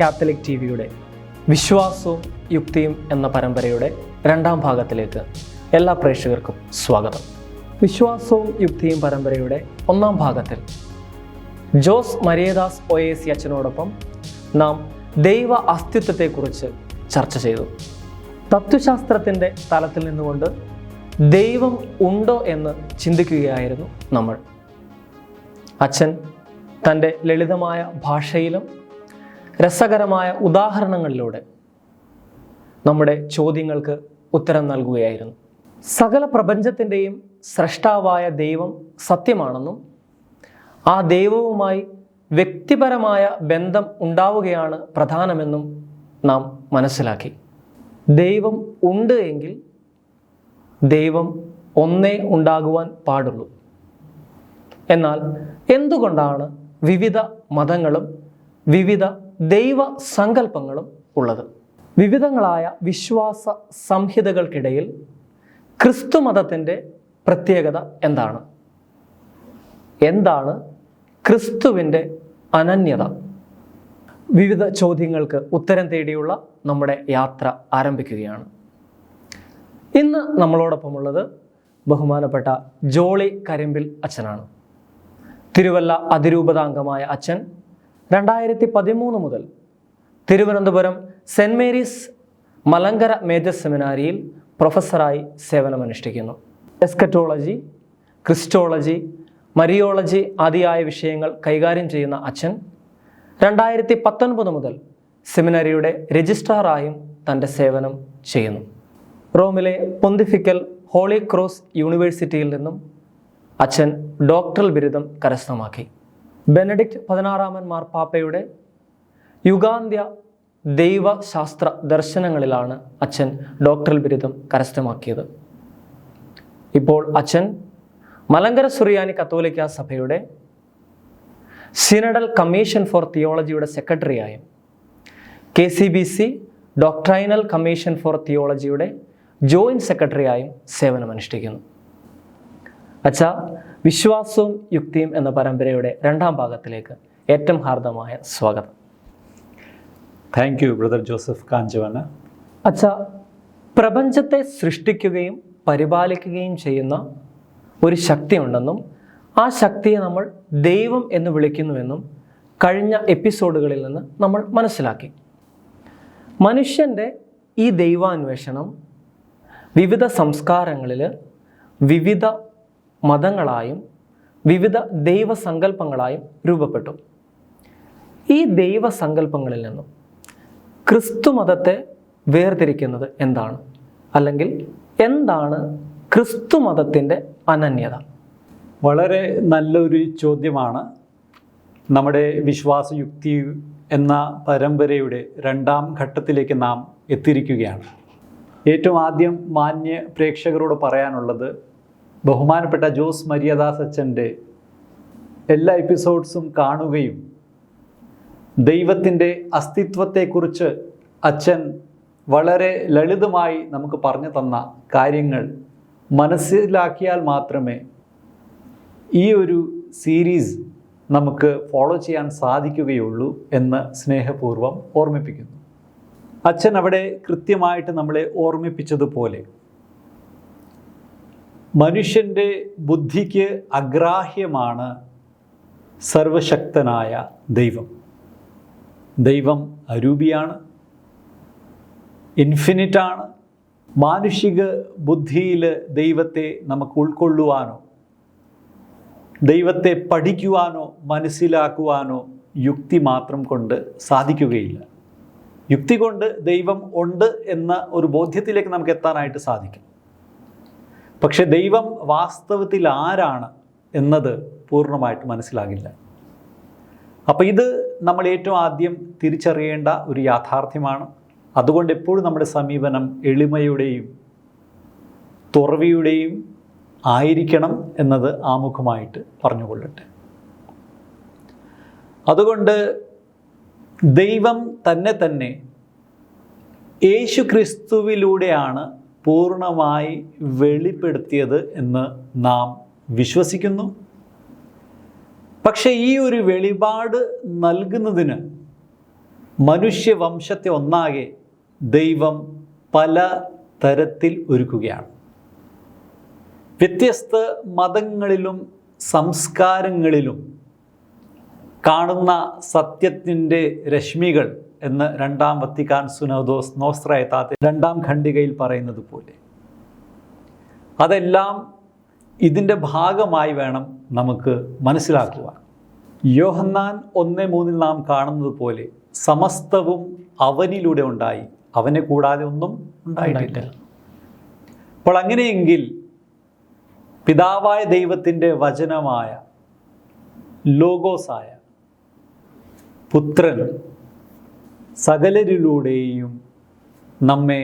Catholic T വിയുടെ വിശ്വാസവും യുക്തിയും എന്ന പരമ്പരയുടെ രണ്ടാം ഭാഗത്തിലേക്ക് എല്ലാ പ്രേക്ഷകർക്കും സ്വാഗതം. വിശ്വാസവും യുക്തിയും പരമ്പരയുടെ ഒന്നാം ഭാഗത്തിൽ Jose Mariadas O A C അച്ഛനോടൊപ്പം നാം ദൈവ അസ്തിത്വത്തെക്കുറിച്ച് ചർച്ച ചെയ്തു. തത്വശാസ്ത്രത്തിന്റെ തലത്തിൽ നിന്നുകൊണ്ട് ദൈവം ഉണ്ടോ എന്ന് ചിന്തിക്കുകയായിരുന്നു നമ്മൾ. അച്ഛൻ തന്റെ ലളിതമായ ഭാഷയിലും രസകരമായ ഉദാഹരണങ്ങളിലൂടെ നമ്മുടെ ചോദ്യങ്ങൾക്ക് ഉത്തരം നൽകുകയായിരുന്നു. സകല പ്രപഞ്ചത്തിന്റെയും സ്രഷ്ടാവായ ദൈവം സത്യമാണെന്നും ആ ദൈവവുമായി വ്യക്തിപരമായ ബന്ധം ഉണ്ടാവുകയാണ് പ്രധാനമെന്നും നാം മനസ്സിലാക്കി. ദൈവം ഉണ്ട് എങ്കിൽ ദൈവം ഒന്നേ ഉണ്ടാകുവാൻ പാടുള്ളൂ. എന്നാൽ എന്തുകൊണ്ടാണ് വിവിധ മതങ്ങളും വിവിധ ദൈവ സങ്കല്പങ്ങളും ഉള്ളത്. വിവിധങ്ങളായ വിശ്വാസ സംഹിതകൾക്കിടയിൽ ക്രിസ്തു മതത്തിന്റെ പ്രത്യേകത എന്താണ്? എന്താണ് ക്രിസ്തുവിന്റെ അനന്യത? വിവിധ ചോദ്യങ്ങൾക്ക് ഉത്തരം തേടിയുള്ള നമ്മുടെ യാത്ര ആരംഭിക്കുകയാണ്. ഇന്ന് നമ്മളോടൊപ്പമുള്ളത് ബഹുമാനപ്പെട്ട ജോളി കരിമ്പിൽ അച്ഛനാണ്. തിരുവല്ല അതിരൂപതാംഗമായ അച്ഛൻ രണ്ടായിരത്തി പതിമൂന്ന് മുതൽ Thiruvananthapuram saint Mary's Malankara major സെമിനാരിയിൽ പ്രൊഫസറായി സേവനമനുഷ്ഠിക്കുന്നു. എസ്കറ്റോളജി ക്രിസ്റ്റോളജി മരിയോളജി ആദിയായ വിഷയങ്ങൾ കൈകാര്യം ചെയ്യുന്ന അച്ഛൻ രണ്ടായിരത്തി പത്തൊൻപത് മുതൽ സെമിനാരിയുടെ രജിസ്ട്രാറായും തന്റെ സേവനം ചെയ്യുന്നു. റോമിലെ പൊന്തിഫിക്കൽ ഹോളി ക്രോസ് യൂണിവേഴ്സിറ്റിയിൽ നിന്നും അച്ഛൻ ഡോക്ടറൽ ബിരുദം കരസ്ഥമാക്കി. ബെനഡിക്റ്റ് പതിനാറാമൻ മാർപ്പാപ്പയുടെ യുഗാന്ത്യ ദൈവശാസ്ത്ര ദർശനങ്ങളിലാണ് അച്ഛൻ ഡോക്ടറൽ ബിരുദം കരസ്ഥമാക്കിയത്. ഇപ്പോൾ അച്ഛൻ മലങ്കര സുറിയാനി കത്തോലിക്ക സഭയുടെ സിനഡൽ കമ്മീഷൻ ഫോർ തിയോളജിയുടെ സെക്രട്ടറിയായും K C B C doctrinal commission for തിയോളജിയുടെ joint സെക്രട്ടറിയായും സേവനമനുഷ്ഠിക്കുന്നു. അച്ഛ വിശ്വാസവും യുക്തിയും എന്ന പരമ്പരയുടെ രണ്ടാം ഭാഗത്തിലേക്ക് ഏറ്റവും ഹാർദമായ സ്വാഗതം. Thank you brother Joseph Kanjavana അച്ഛ പ്രപഞ്ചത്തെ സൃഷ്ടിക്കുകയും പരിപാലിക്കുകയും ചെയ്യുന്ന ഒരു ശക്തിയുണ്ടെന്നും ആ ശക്തിയെ നമ്മൾ ദൈവം എന്ന് വിളിക്കുന്നുവെന്നും കഴിഞ്ഞ എപ്പിസോഡുകളിൽ നിന്ന് നമ്മൾ മനസ്സിലാക്കി. മനുഷ്യന്റെ ഈ ദൈവാന്വേഷണം വിവിധ സംസ്കാരങ്ങളിൽ വിവിധ മതങ്ങളായും വിവിധ ദൈവസങ്കല്പങ്ങളായും രൂപപ്പെട്ടു. ഈ ദൈവസങ്കല്പങ്ങളിൽ നിന്നും ക്രിസ്തു മതത്തെ വേർതിരിക്കുന്നത് എന്താണ്? അല്ലെങ്കിൽ എന്താണ് ക്രിസ്തു മതത്തിന്റെ അനന്യത? വളരെ നല്ലൊരു ചോദ്യമാണ്. നമ്മുടെ വിശ്വാസയുക്തി എന്ന പരമ്പരയുടെ രണ്ടാം ഘട്ടത്തിലേക്ക് നാം എത്തിയിരിക്കുകയാണ്. ഏറ്റവും ആദ്യം മാന്യ പ്രേക്ഷകരോട് പറയാനുള്ളത് ബഹുമാനപ്പെട്ട ജോസ് മര്യാദാസ് അച്ഛന്റെ എല്ലാ എപ്പിസോഡ്സും കാണുകയും ദൈവത്തിന്റെ അസ്തിത്വത്തെക്കുറിച്ച് അച്ഛൻ വളരെ ലളിതമായി നമുക്ക് പറഞ്ഞു തന്ന കാര്യങ്ങൾ മനസ്സിലാക്കിയാൽ മാത്രമേ ഈ ഒരു സീരീസ് നമുക്ക് ഫോളോ ചെയ്യാൻ സാധിക്കുകയുള്ളൂ എന്ന് സ്നേഹപൂർവം ഓർമ്മിപ്പിക്കുന്നു. അച്ഛൻ അവിടെ കൃത്യമായിട്ട് നമ്മളെ ഓർമ്മിപ്പിച്ചതുപോലെ മനുഷ്യന്റെ ബുദ്ധിക്ക് അഗ്രാഹ്യമാണ് സർവശക്തനായ ദൈവം. ദൈവം അരൂപിയാണ് ഇൻഫിനിറ്റാണ്. മാനുഷിക ബുദ്ധിയിൽ ദൈവത്തെ നമുക്ക് ഉൾക്കൊള്ളുവാനോ ദൈവത്തെ പഠിക്കുവാനോ മനസ്സിലാക്കുവാനോ യുക്തി മാത്രം കൊണ്ട് സാധിക്കുകയില്ല. യുക്തി കൊണ്ട് ദൈവം ഉണ്ട് എന്ന ഒരു ബോധ്യത്തിലേക്ക് നമുക്ക് എത്താനായിട്ട് സാധിക്കും. പക്ഷെ ദൈവം വാസ്തവത്തിൽ ആരാണ് എന്നത് പൂർണമായിട്ട് മനസ്സിലാകില്ല. അപ്പോൾ ഇത് നമ്മൾ ഏറ്റവും ആദ്യം തിരിച്ചറിയേണ്ട ഒരു യാഥാർത്ഥ്യമാണ്. അതുകൊണ്ട് എപ്പോഴും നമ്മുടെ സമീപനം എളിമയുടെയും തുറവിയുടെയും ആയിരിക്കണം എന്നത് ആമുഖമായിട്ട് പറഞ്ഞുകൊള്ളട്ടെ. അതുകൊണ്ട് ദൈവം തന്നെ തന്നെ യേശു ക്രിസ്തുവിലൂടെയാണ് പൂർണമായി വെളിപ്പെടുത്തിയത് എന്ന് നാം വിശ്വസിക്കുന്നു. പക്ഷേ ഈ ഒരു വെളിപാട് നൽകുന്നതിന് മനുഷ്യവംശത്തെ ഒന്നാകെ ദൈവം പല തരത്തിൽ ഒരുക്കുകയാണ്. വ്യത്യസ്ത മതങ്ങളിലും സംസ്കാരങ്ങളിലും കാണുന്ന സത്യത്തിന്റെ രശ്മികൾ എന്ന് രണ്ടാം വത്തിക്കാൻ സുനോദോസ് നോസ്ത്രയത്താത്തെ രണ്ടാം ഖണ്ഡികയിൽ പറയുന്നത് പോലെ. അതെല്ലാം ഇതിന്റെ ഭാഗമായി വേണം നമുക്ക് മനസ്സിലാക്കുവാൻ. യോഹന്നാൻ ഒന്ന് മൂന്നിൽ നാം കാണുന്നത് പോലെ സമസ്തവും അവനിലൂടെ ഉണ്ടായി. അവനെ കൂടാതെ ഒന്നും ഉണ്ടായിട്ടില്ല. അപ്പോൾ അങ്ങനെയെങ്കിൽ പിതാവായ ദൈവത്തിന്റെ വചനമായ ലോഗോസായ പുത്രൻ സകലരിലൂടെയും നമ്മെ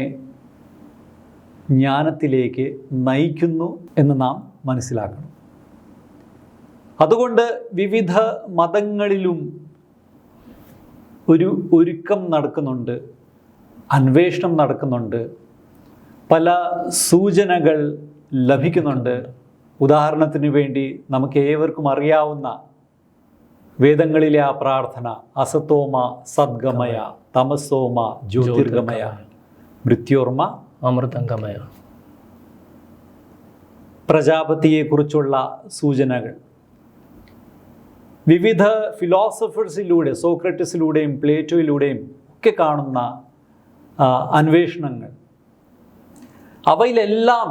ജ്ഞാനത്തിലേക്ക് നയിക്കുന്നു എന്ന് നാം മനസ്സിലാക്കണം. അതുകൊണ്ട് വിവിധ മതങ്ങളിലും ഒരു ഒരുക്കം നടക്കുന്നുണ്ട് അന്വേഷണം നടക്കുന്നുണ്ട് പല സൂചനകൾ ലഭിക്കുന്നുണ്ട്. ഉദാഹരണത്തിന് വേണ്ടി നമുക്ക് ഏവർക്കും അറിയാവുന്ന വേദങ്ങളിലെ ആ പ്രാർത്ഥന അസത്തോമ സദ്ഗമയ തമസോമ ജ്യോതിർഗമയ മൃത്യോർമ അമൃതംഗമയ. പ്രജാപതിയെക്കുറിച്ചുള്ള സൂചനകൾ. വിവിധ ഫിലോസഫേഴ്സിലൂടെ സോക്രട്ടിസിലൂടെയും പ്ലേറ്റോയിലൂടെയും ഒക്കെ കാണുന്ന അന്വേഷണങ്ങൾ. അവയിലെല്ലാം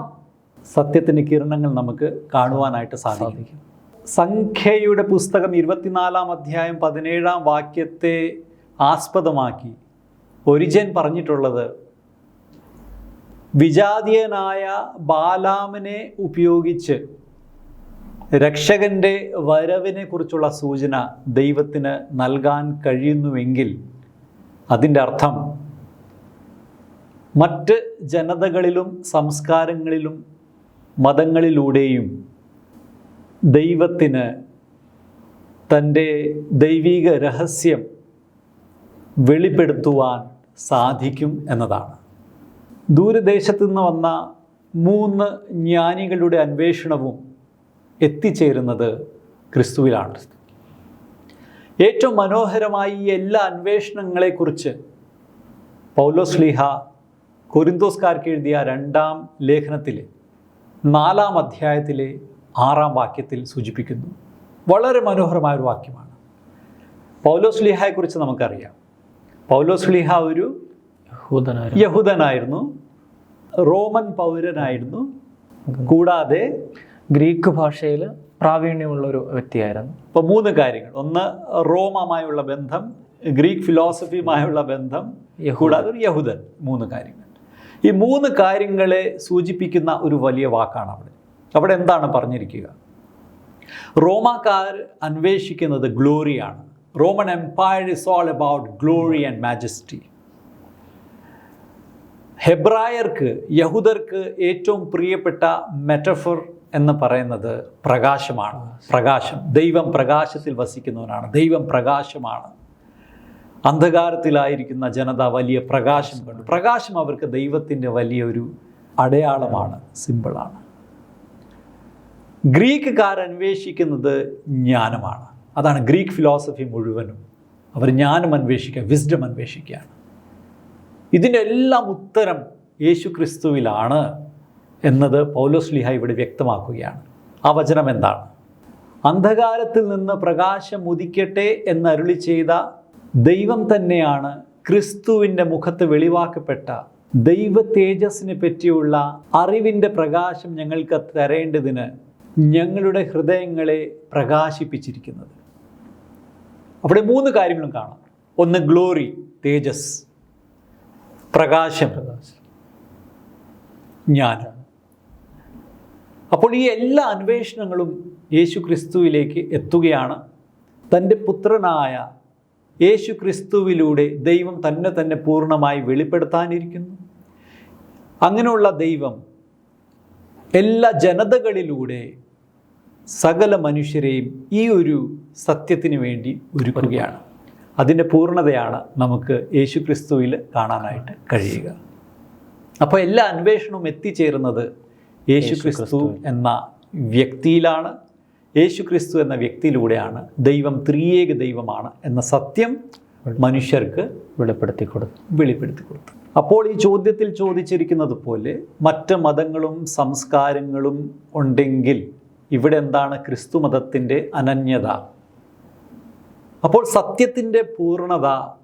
സത്യത്തിന്റെ കിരണങ്ങൾ നമുക്ക് കാണുവാനായിട്ട് സാധിക്കും. സംഖ്യയുടെ പുസ്തകം ഇരുപത്തിനാലാം അധ്യായം പതിനേഴാം വാക്യത്തെ ആസ്പദമാക്കി. ഒരിജൻ പറഞ്ഞിട്ടുള്ളത് വിജാതീയനായ ബാലാമിനെ ഉപയോഗിച്ച് രക്ഷകന്റെ വരവിനെ കുറിച്ചുള്ള സൂചന ദൈവത്തിന് നൽകാൻ കഴിയുന്നുവെങ്കിൽ അതിന്റെ അർത്ഥം മറ്റ് ജനതകളിലും സംസ്കാരങ്ങളിലും മതങ്ങളിലൂടെയും ദൈവത്തിന് തന്റെ ദൈവീക രഹസ്യം വെളിപ്പെടുത്തുവാൻ സാധിക്കും എന്നതാണ്. ദൂരദേശത്തു നിന്ന് വന്ന മൂന്ന് ജ്ഞാനികളുടെ അന്വേഷണവും എത്തിച്ചേരുന്നത് ക്രിസ്തുവിലാണ്. ഏറ്റവും മനോഹരമായി എല്ലാ അന്വേഷണങ്ങളെക്കുറിച്ച് പൗലോസ്ലിഹ കൊരിന്തോസ്കാർക്ക് എഴുതിയ രണ്ടാം ലേഖനത്തിലെ നാലാം അധ്യായത്തിലെ ആറാം വാക്യത്തിൽ സൂചിപ്പിക്കുന്നു. വളരെ മനോഹരമായ ഒരു വാക്യമാണ്. പൗലോസ് ലിഹായെക്കുറിച്ച് നമുക്കറിയാം. പൗലോസ് ലിഹ ഒരു യഹൂദനായ യഹൂദനായിരുന്നു. റോമൻ പൗരനായിരുന്നു. കൂടാതെ ഗ്രീക്ക് ഭാഷയിൽ പ്രാവീണ്യമുള്ള ഒരു വ്യക്തിയായിരുന്നു. ഇപ്പോൾ മൂന്ന് കാര്യങ്ങൾ. ഒന്ന് റോമമായുള്ള ബന്ധം ഗ്രീക്ക് ഫിലോസഫിയുമായുള്ള ബന്ധം കൂടാതെ ഒരു യഹൂദൻ. മൂന്ന് കാര്യങ്ങൾ. ഈ മൂന്ന് കാര്യങ്ങളെ സൂചിപ്പിക്കുന്ന ഒരു വലിയ വാക്കാണ് അവിടെ അവിടെ എന്താണ് പറഞ്ഞിരിക്കുക? റോമാക്കാർ അന്വേഷിക്കുന്നത് ഗ്ലോറിയാണ്. Roman empire is all about glory and majesty ഹെബ്രായർക്ക് യഹൂദർക്ക് ഏറ്റവും പ്രിയപ്പെട്ട മെറ്റഫർ എന്ന് പറയുന്നത് പ്രകാശമാണ്. പ്രകാശം ദൈവം പ്രകാശത്തിൽ വസിക്കുന്നവനാണ്. ദൈവം പ്രകാശമാണ്. അന്ധകാരത്തിലായിരിക്കുന്ന ജനത വലിയ പ്രകാശം കണ്ടു. പ്രകാശം അവർക്ക് ദൈവത്തിന്റെ വലിയൊരു അടയാളമാണ് സിമ്പിളാണ് ഗ്രീക്കുകാർ അന്വേഷിക്കുന്നത് ജ്ഞാനമാണ്. അതാണ് ഗ്രീക്ക് ഫിലോസഫി മുഴുവനും. അവർ ജ്ഞാനം അന്വേഷിക്കുക വിസ്ഡം അന്വേഷിക്കുകയാണ്. ഇതിന്റെ എല്ലാം ഉത്തരം യേശു ക്രിസ്തുവിലാണ് എന്നത് പൗലോസ് ലിഹ ഇവിടെ വ്യക്തമാക്കുകയാണ്. ആ വചനം എന്താണ്? അന്ധകാരത്തിൽ നിന്ന് പ്രകാശം ഉദിക്കട്ടെ എന്ന് അരുളി ചെയ്ത ദൈവം തന്നെയാണ് ക്രിസ്തുവിന്റെ മുഖത്ത് വെളിവാക്കപ്പെട്ട ദൈവ തേജസ്സിനെ പറ്റിയുള്ള അറിവിന്റെ പ്രകാശം ഞങ്ങൾക്ക് തരേണ്ടതിന് ഞങ്ങളുടെ ഹൃദയങ്ങളെ പ്രകാശിപ്പിച്ചിരിക്കുന്നത്. അവിടെ മൂന്ന് കാര്യങ്ങളും കാണാം. ഒന്ന് ഗ്ലോറി തേജസ് പ്രകാശം. ജ്ഞാനം അപ്പോൾ ഈ എല്ലാ അന്വേഷണങ്ങളും യേശു ക്രിസ്തുവിലേക്ക് എത്തുകയാണ്. തന്റെ പുത്രനായ യേശു ക്രിസ്തുവിലൂടെ ദൈവം തന്നെ തന്നെ പൂർണമായി വെളിപ്പെടുത്താനിരിക്കുന്നു. അങ്ങനെയുള്ള ദൈവം എല്ലാ ജനതകളിലൂടെ സകല മനുഷ്യരെയും ഈ ഒരു സത്യത്തിന് വേണ്ടി ഒരുക്കുകയാണ്. അതിന്റെ പൂർണതയാണ് നമുക്ക് യേശു ക്രിസ്തുവിൽ കാണാനായിട്ട് കഴിയുക. അപ്പോൾ എല്ലാ അന്വേഷണവും എത്തിച്ചേരുന്നത് യേശു ക്രിസ്തു എന്ന വ്യക്തിയിലാണ്. യേശു ക്രിസ്തു എന്ന വ്യക്തിയിലൂടെയാണ് ദൈവം ത്രിയേക ദൈവമാണ് എന്ന സത്യം മനുഷ്യർക്ക് വെളിപ്പെടുത്തി കൊടുത്തു വെളിപ്പെടുത്തി കൊടുത്തു അപ്പോൾ ഈ ചോദ്യത്തിൽ ചോദിച്ചിരിക്കുന്നത് പോലെ മറ്റ് മതങ്ങളും സംസ്കാരങ്ങളും ഉണ്ടെങ്കിൽ ഇവിടെ എന്താണ് ക്രിസ്തു മതത്തിന്റെ അനന്യത? അപ്പോൾ സത്യത്തിന്റെ പൂർണത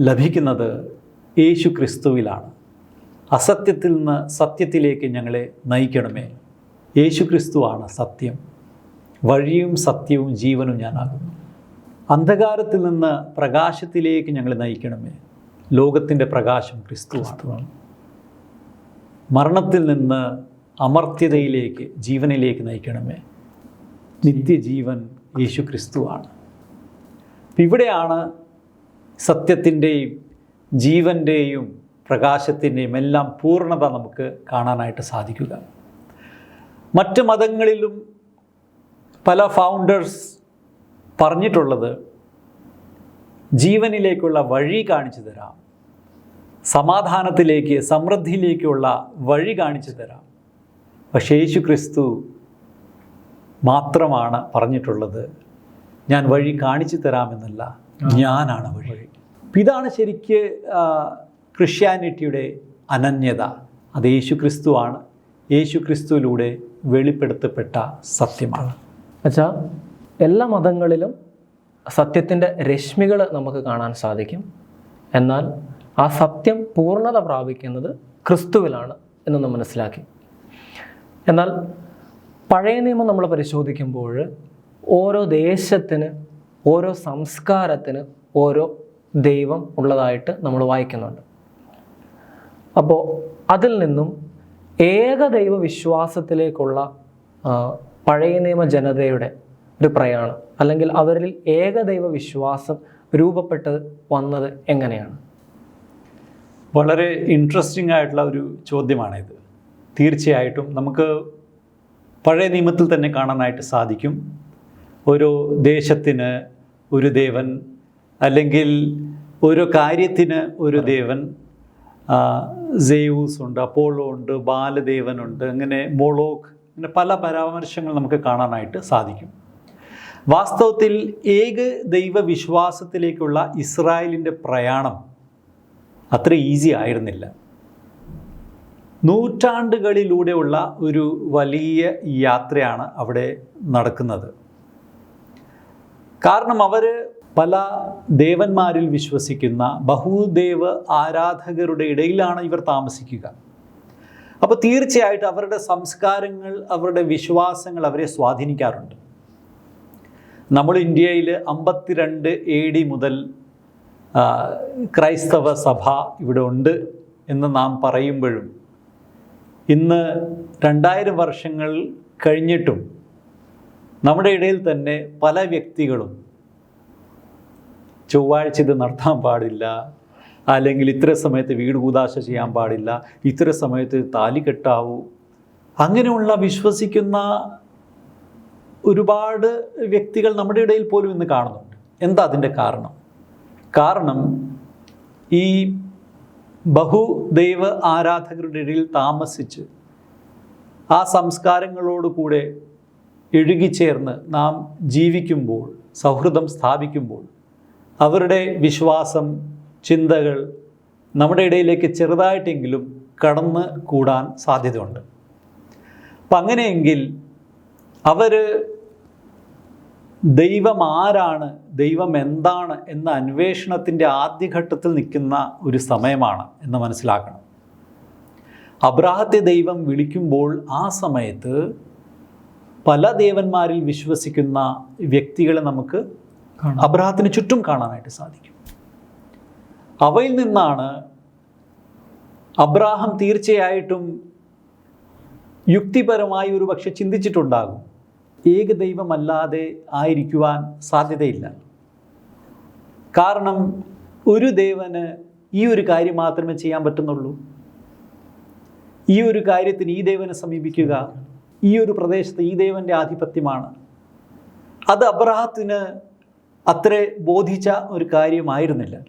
ലഭിക്കുന്നത് യേശു ക്രിസ്തുവിലാണ്. അസത്യത്തിൽ നിന്ന് സത്യത്തിലേക്ക് ഞങ്ങളെ നയിക്കണമേ. യേശു ക്രിസ്തുവാണ് സത്യം. വഴിയും സത്യവും ജീവനും ഞാനാകുന്നു. അന്ധകാരത്തിൽ നിന്ന് പ്രകാശത്തിലേക്ക് ഞങ്ങളെ നയിക്കണമേ. ലോകത്തിന്റെ പ്രകാശം ക്രിസ്തുവാണ്. മരണത്തിൽ നിന്ന് അമർത്യതയിലേക്ക് ജീവനിലേക്ക് നയിക്കണമേ. നിത്യജീവൻ യേശു ക്രിസ്തുവാണ് ഇവിടെയാണ് സത്യത്തിന്റെയും ജീവന്റെയും പ്രകാശത്തിന്റെയും എല്ലാം പൂർണത നമുക്ക് കാണാനായിട്ട് സാധിക്കുക. മറ്റ് മതങ്ങളിലും പല ഫൗണ്ടേഴ്സ് പറഞ്ഞിട്ടുള്ളത് ജീവനിലേക്കുള്ള വഴി കാണിച്ചു തരാം. സമാധാനത്തിലേക്ക് സമൃദ്ധിയിലേക്കുള്ള വഴി കാണിച്ചു തരാം. പക്ഷേ യേശു ക്രിസ്തു മാത്രമാണ് പറഞ്ഞിട്ടുള്ളത് ഞാൻ വഴി കാണിച്ചു തരാമെന്നല്ല ഞാനാണ് വഴി. ഇതാണ് ശരിക്ക് ക്രിസ്ത്യാനിറ്റിയുടെ അനന്യത. അത് യേശു ക്രിസ്തുവാണ് യേശു ക്രിസ്തുവിലൂടെ വെളിപ്പെടുത്തപ്പെട്ട സത്യമാണ്. അച്ഛാ എല്ലാ മതങ്ങളിലും സത്യത്തിന്റെ രശ്മികൾ നമുക്ക് കാണാൻ സാധിക്കും. എന്നാൽ ആ സത്യം പൂർണത പ്രാപിക്കുന്നത് ക്രിസ്തുവിലാണ് എന്നൊന്ന് മനസ്സിലാക്കി. എന്നാൽ പഴയ നിയമം നമ്മൾ പരിശോധിക്കുമ്പോൾ ഓരോ ദേശത്തിന് ഓരോ സംസ്കാരത്തിന് ഓരോ ദൈവം ഉള്ളതായിട്ട് നമ്മൾ വായിക്കുന്നുണ്ട്. അപ്പോൾ അതിൽ നിന്നും ഏകദൈവ വിശ്വാസത്തിലേക്കുള്ള പഴയ നിയമ ജനതയുടെ ഒരു പ്രയാണം അല്ലെങ്കിൽ അവരിൽ ഏകദൈവ വിശ്വാസം രൂപപ്പെട്ടത് വന്നത് എങ്ങനെയാണ്? വളരെ ഇൻട്രസ്റ്റിംഗ് ആയിട്ടുള്ള ഒരു ചോദ്യമാണിത്. തീർച്ചയായിട്ടും നമുക്ക് പഴയ നിയമത്തിൽ തന്നെ കാണാനായിട്ട് സാധിക്കും. ഓരോ ദേശത്തിന് ഒരു ദേവൻ അല്ലെങ്കിൽ ഓരോ കാര്യത്തിന് ഒരു ദേവൻ സെയൂസ് ഉണ്ട് അപ്പോളോ ഉണ്ട് ബാലദേവനുണ്ട് അങ്ങനെ മോളോക്ക് അങ്ങനെ പല പരാമർശങ്ങൾ നമുക്ക് കാണാനായിട്ട് സാധിക്കും. വാസ്തവത്തിൽ ഏക ദൈവ വിശ്വാസത്തിലേക്കുള്ള ഇസ്രായേലിന്റെ പ്രയാണം അത്ര ഈസി ആയിരുന്നില്ല. നൂറ്റാണ്ടുകളിലൂടെയുള്ള ഒരു വലിയ യാത്രയാണ് അവിടെ നടക്കുന്നത്. കാരണം അവർ പല ദേവന്മാരിൽ വിശ്വസിക്കുന്ന ബഹുദേവ ആരാധകരുടെ ഇടയിലാണ് ഇവർ താമസിക്കുക. അപ്പോൾ തീർച്ചയായിട്ടും അവരുടെ സംസ്കാരങ്ങൾ അവരുടെ വിശ്വാസങ്ങൾ അവരെ സ്വാധീനിക്കാറുണ്ട്. നമ്മൾ ഇന്ത്യയിൽ അമ്പത്തിരണ്ട് എ ഡി മുതൽ ക്രൈസ്തവ സഭ ഇവിടെ ഉണ്ട് എന്ന് നാം പറയുമ്പോഴും ഇന്ന് രണ്ടായിരം വർഷങ്ങൾ കഴിഞ്ഞിട്ടും നമ്മുടെ ഇടയിൽ തന്നെ പല വ്യക്തികളും ചൊവ്വാഴ്ച ഇത് നടത്താൻ പാടില്ല അല്ലെങ്കിൽ ഇത്ര സമയത്ത് വീട് കൂതാശ ചെയ്യാൻ പാടില്ല ഇത്ര സമയത്ത് താലി കെട്ടാവൂ. അങ്ങനെയുള്ള വിശ്വസിക്കുന്ന ഒരുപാട് വ്യക്തികൾ നമ്മുടെ ഇടയിൽ പോലും ഇന്ന് കാണുന്നുണ്ട്. എന്താ അതിന്റെ കാരണം? കാരണം ഈ ബഹുദൈവ ആരാധകരുടെ ഇടയിൽ താമസിച്ച് ആ സംസ്കാരങ്ങളോട് കൂടെ ഇഴുകിച്ചേർന്ന് നാം ജീവിക്കുമ്പോൾ സൗഹൃദം സ്ഥാപിക്കുമ്പോൾ അവരുടെ വിശ്വാസം ചിന്തകൾ നമ്മുടെ ഇടയിലേക്ക് ചെറുതായിട്ടെങ്കിലും കടന്ന് കൂടാൻ സാധ്യതയുണ്ട്. അപ്പം അങ്ങനെയെങ്കിൽ അവർ ദൈവം ആരാണ്? ദൈവം എന്താണ്? എന്ന അന്വേഷണത്തിന്റെ ആദ്യഘട്ടത്തിൽ നിൽക്കുന്ന ഒരു സമയമാണ് എന്ന് മനസ്സിലാക്കണം. അബ്രാഹത്തെ ദൈവം വിളിക്കുമ്പോൾ ആ സമയത്ത് പല ദേവന്മാരിൽ വിശ്വസിക്കുന്ന വ്യക്തികളെ നമുക്ക്. അബ്രാഹത്തിന് ചുറ്റും കാണാനായിട്ട് സാധിക്കും. അവയിൽ നിന്നാണ് അബ്രാഹം തീർച്ചയായിട്ടും യുക്തിപരമായി ഒരു പക്ഷെ ചിന്തിച്ചിട്ടുണ്ടാകും. ഏകദൈവമല്ലാതെ ആയിരിക്കുവാൻ സാധ്യതയില്ല. കാരണം ഒരു ദേവന് ഈ ഒരു കാര്യം മാത്രമേ ചെയ്യാൻ പറ്റുന്നുള്ളൂ. ഈ ഒരു കാര്യത്തിന് ഈ ദേവനെ സമീപിക്കുക ഈ ഒരു പ്രദേശത്ത് ഈ ദേവന്റെ ആധിപത്യമാണ്. അത് അബ്രഹത്തിന് അത്ര ബോധിച്ച ഒരു കാര്യമായിരുന്നില്ല.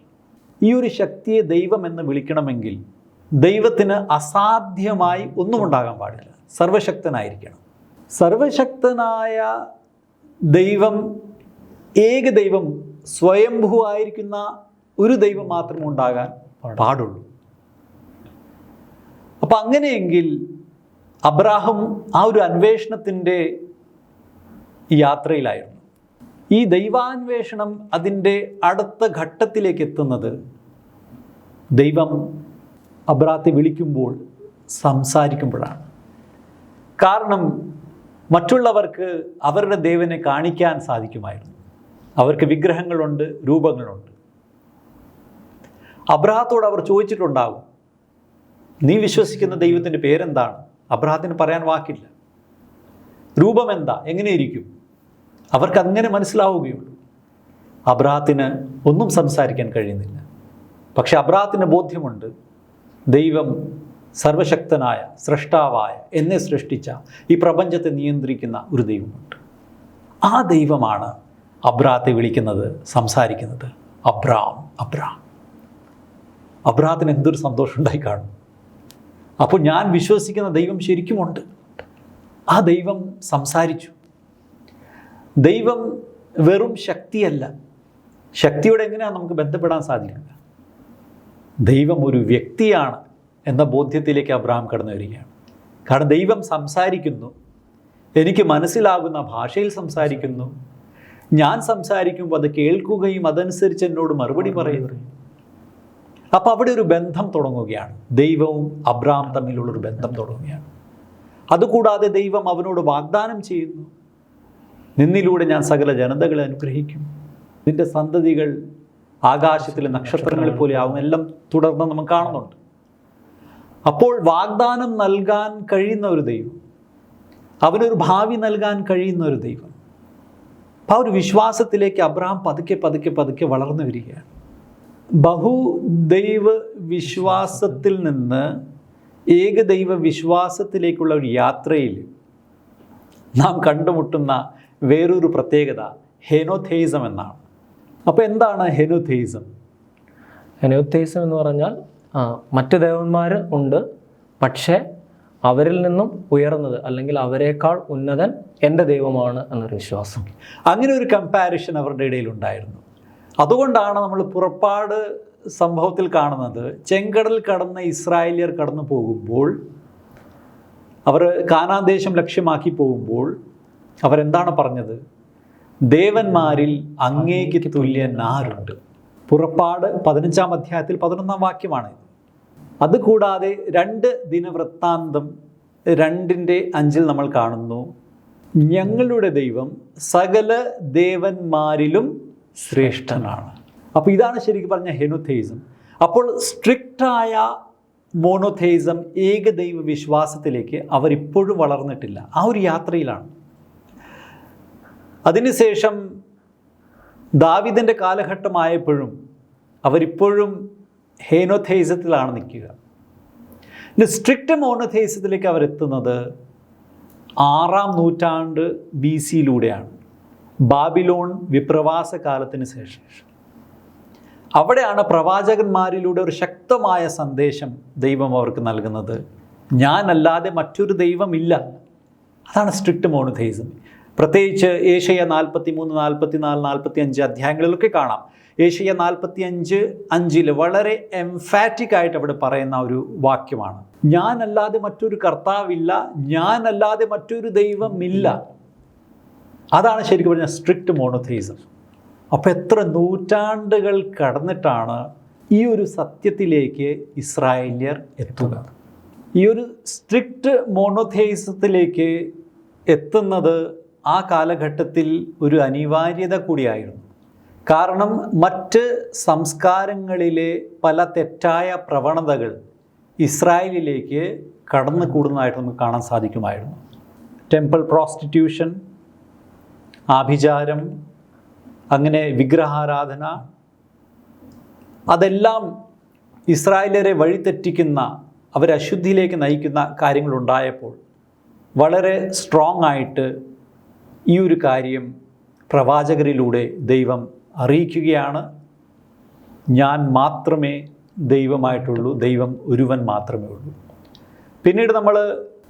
ഈ ഒരു ശക്തിയെ ദൈവം എന്ന് വിളിക്കണമെങ്കിൽ ദൈവത്തിന് അസാധ്യമായി ഒന്നും ഉണ്ടാകാൻ പാടില്ല. സർവശക്തനായിരിക്കണം സർവശക്തനായ ദൈവം ഏക ദൈവം സ്വയംഭൂവായിരിക്കുന്ന ഒരു ദൈവം മാത്രമേ ഉണ്ടാകാൻ പാടുള്ളൂ. അപ്പം അങ്ങനെയെങ്കിൽ അബ്രാഹം ആ ഒരു അന്വേഷണത്തിന്റെ യാത്രയിലായിരുന്നു. ഈ ദൈവാന്വേഷണം അതിന്റെ അടുത്ത ഘട്ടത്തിലേക്ക് എത്തുന്നത് ദൈവം അബ്രാത്തെ വിളിക്കുമ്പോൾ സംസാരിക്കുമ്പോഴാണ്. കാരണം മറ്റുള്ളവർക്ക് അവരുടെ ദേവനെ കാണിക്കാൻ സാധിക്കുമായിരുന്നു. അവർക്ക് വിഗ്രഹങ്ങളുണ്ട് രൂപങ്ങളുണ്ട്. അബ്രഹാത്തോട് അവർ ചോദിച്ചിട്ടുണ്ടാകും നീ വിശ്വസിക്കുന്ന ദൈവത്തിന്റെ പേരെന്താണ്? അബ്രഹത്തിന് പറയാൻ വാക്കില്ല. രൂപം എന്താ? എങ്ങനെയിരിക്കും? അവർക്ക് അങ്ങനെ മനസ്സിലാവുകയുള്ളൂ. അബ്രാഹത്തിന് ഒന്നും സംസാരിക്കാൻ കഴിയുന്നില്ല. പക്ഷെ അബ്രാഹത്തിന് ബോധ്യമുണ്ട് ദൈവം സർവശക്തനായ സൃഷ്ടാവായ എന്നെ സൃഷ്ടിച്ച ഈ പ്രപഞ്ചത്തെ നിയന്ത്രിക്കുന്ന ഒരു ദൈവമുണ്ട്. ആ ദൈവമാണ് അബ്രാത്തെ വിളിക്കുന്നത് സംസാരിക്കുന്നത്. Abram Abram. അബ്രാത്തിന് എന്തൊരു സന്തോഷം ഉണ്ടായി കാണും. അപ്പോൾ ഞാൻ വിശ്വസിക്കുന്ന ദൈവം ശരിക്കുമുണ്ട് ആ ദൈവം സംസാരിച്ചു. ദൈവം വെറും ശക്തിയല്ല. ശക്തിയോടെ എങ്ങനെയാണ് നമുക്ക് ബന്ധപ്പെടാൻ സാധിക്കുക? ദൈവം ഒരു വ്യക്തിയാണ്. എന്ന ബോധ്യത്തിലേക്ക് അബ്രഹാം കടന്നു വരികയാണ്. കാരണം ദൈവം സംസാരിക്കുന്നു. എനിക്ക് മനസ്സിലാകുന്ന ഭാഷയിൽ സംസാരിക്കുന്നു. ഞാൻ സംസാരിക്കുമ്പോൾ അത് കേൾക്കുകയും അതനുസരിച്ച് എന്നോട് മറുപടി പറയുന്നു. അപ്പോൾ അവിടെ ഒരു ബന്ധം തുടങ്ങുകയാണ്. ദൈവവും അബ്രാം തമ്മിലുള്ളൊരു ബന്ധം തുടങ്ങുകയാണ്. അതുകൂടാതെ ദൈവം അവനോട് വാഗ്ദാനം ചെയ്യുന്നു. നിന്നിലൂടെ ഞാൻ സകല ജനതകളെ അനുഗ്രഹിക്കും. നിന്റെ സന്തതികൾ ആകാശത്തിലെ നക്ഷത്രങ്ങളെ പോലെ ആവും. എല്ലാം തുടർന്ന് നമുക്ക് കാണുന്നുണ്ട്. അപ്പോൾ വാഗ്ദാനം നൽകാൻ കഴിയുന്ന ഒരു ദൈവം. അവനൊരു ഭാവി നൽകാൻ കഴിയുന്ന ഒരു ദൈവം. അപ്പം ആ ഒരു വിശ്വാസത്തിലേക്ക് അബ്രഹാം പതുക്കെ പതുക്കെ പതുക്കെ വളർന്നു വരികയാണ്. ബഹുദൈവ വിശ്വാസത്തിൽ നിന്ന് ഏകദൈവ വിശ്വാസത്തിലേക്കുള്ള ഒരു യാത്രയിൽ നാം കണ്ടുമുട്ടുന്ന വേറൊരു പ്രത്യേകത ഹെനോഥെയിസം എന്നാണ്. അപ്പോൾ എന്താണ് ഹെനോഥെയിസം? ഹെനോഥെയിസം എന്ന് പറഞ്ഞാൽ മറ്റ് ദേവന്മാർ ഉണ്ട്. പക്ഷേ അവരിൽ നിന്നും ഉയർന്നത് അല്ലെങ്കിൽ അവരെക്കാൾ ഉന്നതൻ എന്റെ ദൈവമാണ് എന്നൊരു വിശ്വാസം. അങ്ങനെ ഒരു കമ്പാരിഷൻ അവരുടെ ഇടയിൽ ഉണ്ടായിരുന്നു. അതുകൊണ്ടാണ് നമ്മൾ പുറപ്പാട് സംഭവത്തിൽ കാണുന്നത്. ചെങ്കടൽ കടന്ന് ഇസ്രായേലിയർ കടന്നു പോകുമ്പോൾ അവർ കാനാദേശം ലക്ഷ്യമാക്കി പോകുമ്പോൾ അവരെന്താണ് പറഞ്ഞത്? ദേവന്മാരിൽ അങ്ങേക്ക് തുല്യൻ ആരുണ്ട്? പുറപ്പാട് പതിനഞ്ചാം അധ്യായത്തിൽ പതിനൊന്നാം വാക്യമാണ്. അതുകൂടാതെ രണ്ട് ദിനവൃത്താന്തം രണ്ടിന്റെ അഞ്ചിൽ നമ്മൾ കാണുന്നു. ഞങ്ങളുടെ ദൈവം സകല ദേവന്മാരിലും ശ്രേഷ്ഠനാണ്. അപ്പോൾ ഇതാണ് ശരിക്കും പറഞ്ഞ ഹെനുഥെയിസം. അപ്പോൾ സ്ട്രിക്റ്റായ മോണോഥെയിസം ഏകദൈവ വിശ്വാസത്തിലേക്ക് അവരിപ്പോഴും വളർന്നിട്ടില്ല. ആ ഒരു യാത്രയിലാണ്. അതിനുശേഷം ദാവിദിന്റെ കാലഘട്ടമായപ്പോഴും അവരിപ്പോഴും ഹേനോഥേയിസത്തിലാണ് നിൽക്കുക. സ്ട്രിക്റ്റ് മോണോഥേയിസത്തിലേക്ക് അവരെത്തുന്നത് ആറാം നൂറ്റാണ്ട് ബി സിയിലൂടെയാണ് ബാബിലോൺ വിപ്രവാസ കാലത്തിന് ശേഷം. അവിടെയാണ് പ്രവാചകന്മാരിലൂടെ ഒരു ശക്തമായ സന്ദേശം ദൈവം അവർക്ക് നൽകുന്നത്. ഞാനല്ലാതെ മറ്റൊരു ദൈവമില്ല. അതാണ് സ്ട്രിക്റ്റ് മോണോഥെയിസം പ്രത്യേകിച്ച് ഏഷ്യ നാൽപ്പത്തി മൂന്ന് നാൽപ്പത്തി നാല് നാൽപ്പത്തി അഞ്ച് അധ്യായങ്ങളിലൊക്കെ കാണാം. ഏഷ്യ നാൽപ്പത്തി അഞ്ച് അഞ്ചിൽ വളരെ എംഫാറ്റിക് ആയിട്ട് അവിടെ പറയുന്ന ഒരു വാക്യമാണ്. ഞാനല്ലാതെ മറ്റൊരു കർത്താവില്ല ഞാനല്ലാതെ മറ്റൊരു ദൈവമില്ല. അതാണ് ശരിക്കും പറഞ്ഞാൽ സ്ട്രിക്റ്റ് മോണോഥെയിസം അപ്പോൾ എത്ര നൂറ്റാണ്ടുകൾ കടന്നിട്ടാണ് ഈ ഒരു സത്യത്തിലേക്ക് ഇസ്രായേല്യർ എത്തുക ഈ ഒരു സ്ട്രിക്റ്റ് മോണോഥെയിസത്തിലേക്ക് എത്തുന്നത് ആ കാലഘട്ടത്തിൽ ഒരു അനിവാര്യത കൂടിയായിരുന്നു. കാരണം മറ്റ് സംസ്കാരങ്ങളിലെ പല തെറ്റായ പ്രവണതകൾ ഇസ്രായേലിലേക്ക് കടന്നു കൂടുന്നതായിട്ട് നമുക്ക് കാണാൻ സാധിക്കുമായിരുന്നു. ടെമ്പിൾ പ്രോസ്റ്റിറ്റ്യൂഷൻ ആഭിചാരം അങ്ങനെ വിഗ്രഹാരാധന അതെല്ലാം ഇസ്രായേലരെ വഴിതെറ്റിക്കുന്ന അവരെ അശുദ്ധിയിലേക്ക് നയിക്കുന്ന കാര്യങ്ങളുണ്ടായപ്പോൾ വളരെ സ്ട്രോങ് ആയിട്ട് ഈ ഒരു കാര്യം പ്രവാചകരിലൂടെ ദൈവം അറിയിക്കുകയാണ്. ഞാൻ മാത്രമേ ദൈവമായിട്ടുള്ളൂ ദൈവം ഒരുവൻ മാത്രമേ ഉള്ളൂ. പിന്നീട് നമ്മൾ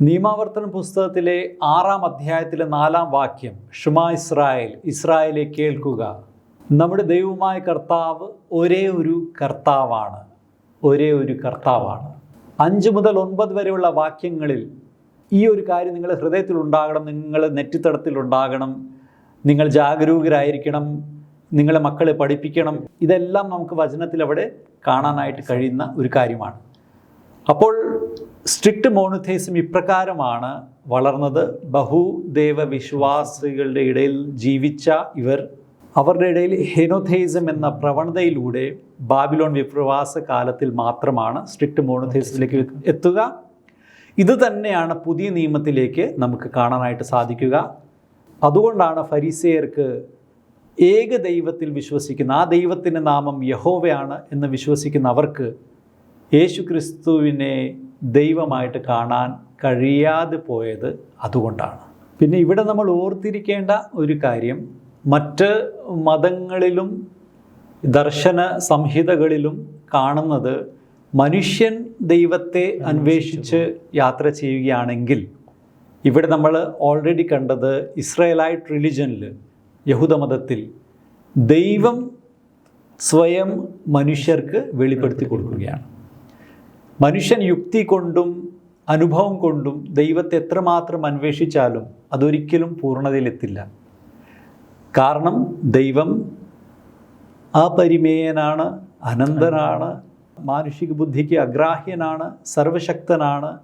നിയമാവർത്തന പുസ്തകത്തിലെ ആറാം അധ്യായത്തിലെ നാലാം വാക്യം ഷുമാ ഇസ്രായേൽ ഇസ്രായേലെ കേൾക്കുക. നമ്മുടെ ദൈവമായ കർത്താവ് ഒരേ ഒരു കർത്താവാണ് ഒരേ ഒരു കർത്താവാണ്. അഞ്ച് മുതൽ ഒൻപത് വരെയുള്ള വാക്യങ്ങളിൽ ഈ ഒരു കാര്യം നിങ്ങൾ ഹൃദയത്തിൽ ഉണ്ടാകണം നിങ്ങൾ നെറ്റിത്തടത്തിൽ ഉണ്ടാകണം നിങ്ങൾ ജാഗരൂകരായിരിക്കണം നിങ്ങളെ മക്കളെ പഠിപ്പിക്കണം. ഇതെല്ലാം നമുക്ക് വചനത്തിൽ അവിടെ കാണാനായിട്ട് കഴിയുന്ന ഒരു കാര്യമാണ്. അപ്പോൾ സ്ട്രിക്റ്റ് മോണുഥേസം ഇപ്രകാരമാണ് വളർന്നത്. ബഹുദേവ വിശ്വാസികളുടെ ഇടയിൽ ജീവിച്ച ഇവർ അവരുടെ ഇടയിൽ ഹെനോഥേസം എന്ന പ്രവണതയിലൂടെ ബാബിലോൺ വിപ്രവാസ കാലത്തിൽ മാത്രമാണ് സ്ട്രിക്റ്റ് മോണോഥേസത്തിലേക്ക് എത്തുക. ഇത് തന്നെയാണ് പുതിയ നിയമത്തിലേക്ക് നമുക്ക് കാണാനായിട്ട് സാധിക്കുക. അതുകൊണ്ടാണ് ഫരീസേയർക്ക് ഏക ദൈവത്തിൽ വിശ്വസിക്കുന്ന ആ ദൈവത്തിന്റെ നാമം യഹോവയാണ് എന്ന് വിശ്വസിക്കുന്ന അവർക്ക് യേശു ക്രിസ്തുവിനെ ദൈവമായിട്ട് കാണാൻ കഴിയാതെ പോയത് അതുകൊണ്ടാണ്. പിന്നെ ഇവിടെ നമ്മൾ ഓർത്തിരിക്കേണ്ട ഒരു കാര്യം മറ്റ് മതങ്ങളിലും ദർശന സംഹിതകളിലും കാണുന്നത് മനുഷ്യൻ ദൈവത്തെ അന്വേഷിച്ച് യാത്ര ചെയ്യുകയാണെങ്കിൽ ഇവിടെ നമ്മൾ ഓൾറെഡി കണ്ടത് ഇസ്രയേലായിട്ട് റിലിജനിൽ യഹൂദമതത്തിൽ ദൈവം സ്വയം മനുഷ്യർക്ക് വെളിപ്പെടുത്തി കൊടുക്കുകയാണ്. മനുഷ്യൻ യുക്തി കൊണ്ടും അനുഭവം കൊണ്ടും ദൈവത്തെ എത്രമാത്രം അന്വേഷിച്ചാലും അതൊരിക്കലും പൂർണതയിലെത്തില്ല. കാരണം ദൈവം അപരിമേയനാണ് അനന്തനാണ് മാനുഷിക ബുദ്ധിക്ക് അഗ്രാഹ്യനാണ് സർവശക്തനാണ്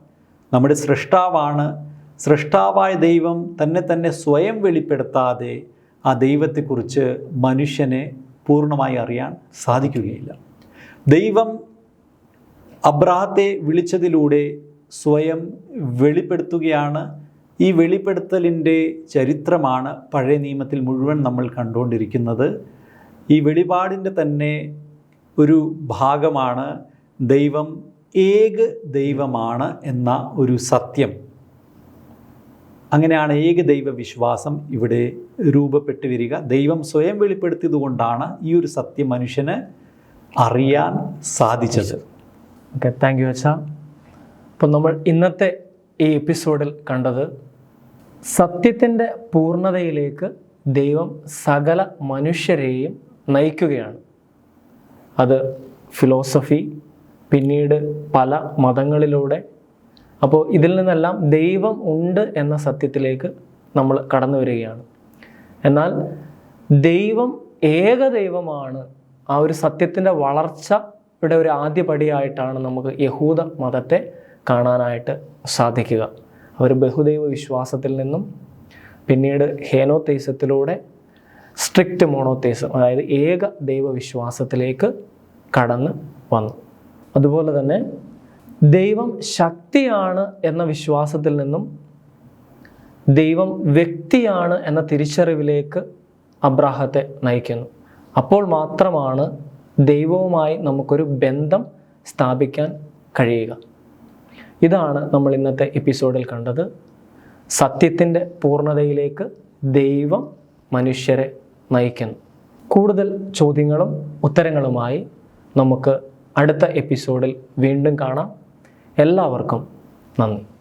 നമ്മുടെ സൃഷ്ടാവാണ്. സൃഷ്ടാവായ ദൈവം തന്നെ തന്നെ സ്വയം വെളിപ്പെടുത്താതെ ആ ദൈവത്തെക്കുറിച്ച് മനുഷ്യനെ പൂർണമായി അറിയാൻ സാധിക്കുകയില്ല. ദൈവം അബ്രാഹത്തെ വിളിച്ചതിലൂടെ സ്വയം വെളിപ്പെടുത്തുകയാണ്. ഈ വെളിപ്പെടുത്തലിന്റെ ചരിത്രമാണ് പഴയ നിയമത്തിൽ മുഴുവൻ നമ്മൾ കണ്ടുകൊണ്ടിരിക്കുന്നത്. ഈ വെളിപാടിന്റെ തന്നെ ഒരു ഭാഗമാണ് ദൈവം ഏക ദൈവമാണ് എന്ന ഒരു സത്യം. അങ്ങനെയാണ് ഏക ദൈവ വിശ്വാസം ഇവിടെ രൂപപ്പെട്ടു വരിക. ദൈവം സ്വയം വെളിപ്പെടുത്തിയത് കൊണ്ടാണ് ഈ ഒരു സത്യം മനുഷ്യന് അറിയാൻ സാധിച്ചത്. ഓക്കെ താങ്ക് യു അച്ഛാ. അപ്പം നമ്മൾ ഇന്നത്തെ ഈ എപ്പിസോഡിൽ കണ്ടത് സത്യത്തിന്റെ പൂർണതയിലേക്ക് ദൈവം സകല മനുഷ്യരെയും നയിക്കുകയാണ്. അത് ഫിലോസഫി പിന്നീട് പല മതങ്ങളിലൂടെ. അപ്പോൾ ഇതിൽ നിന്നെല്ലാം ദൈവം ഉണ്ട് എന്ന സത്യത്തിലേക്ക് നമ്മൾ കടന്നു വരികയാണ്. എന്നാൽ ദൈവം ഏക ദൈവമാണ്. ആ ഒരു സത്യത്തിന്റെ വളർച്ചയുടെ ഒരു ആദ്യപടിയായിട്ടാണ് നമുക്ക് യഹൂദ മതത്തെ കാണാനായിട്ട് സാധിക്കുക. അവർ ബഹുദൈവ വിശ്വാസത്തിൽ നിന്നും പിന്നീട് ഹേനോത്തേസത്തിലൂടെ സ്ട്രിക്റ്റ് മോണോത്തേസം അതായത് ഏക ദൈവവിശ്വാസത്തിലേക്ക് കടന്ന് വന്നു. അതുപോലെ തന്നെ ദൈവം ശക്തിയാണ് എന്ന വിശ്വാസത്തിൽ നിന്നും ദൈവം വ്യക്തിയാണ് എന്ന തിരിച്ചറിവിലേക്ക് അബ്രാഹത്തെ നയിക്കുന്നു. അപ്പോൾ മാത്രമാണ് ദൈവവുമായി നമുക്കൊരു ബന്ധം സ്ഥാപിക്കാൻ കഴിയുക. ഇതാണ് നമ്മൾ ഇന്നത്തെ എപ്പിസോഡിൽ കണ്ടത്. സത്യത്തിന്റെ പൂർണതയിലേക്ക് ദൈവം മനുഷ്യരെ നയിക്കുന്നു കൂടുതൽ ചോദ്യങ്ങളും ഉത്തരങ്ങളുമായി നമുക്ക് അടുത്ത എപ്പിസോഡിൽ വീണ്ടും കാണാം. എല്ലാവർക്കും നന്ദി.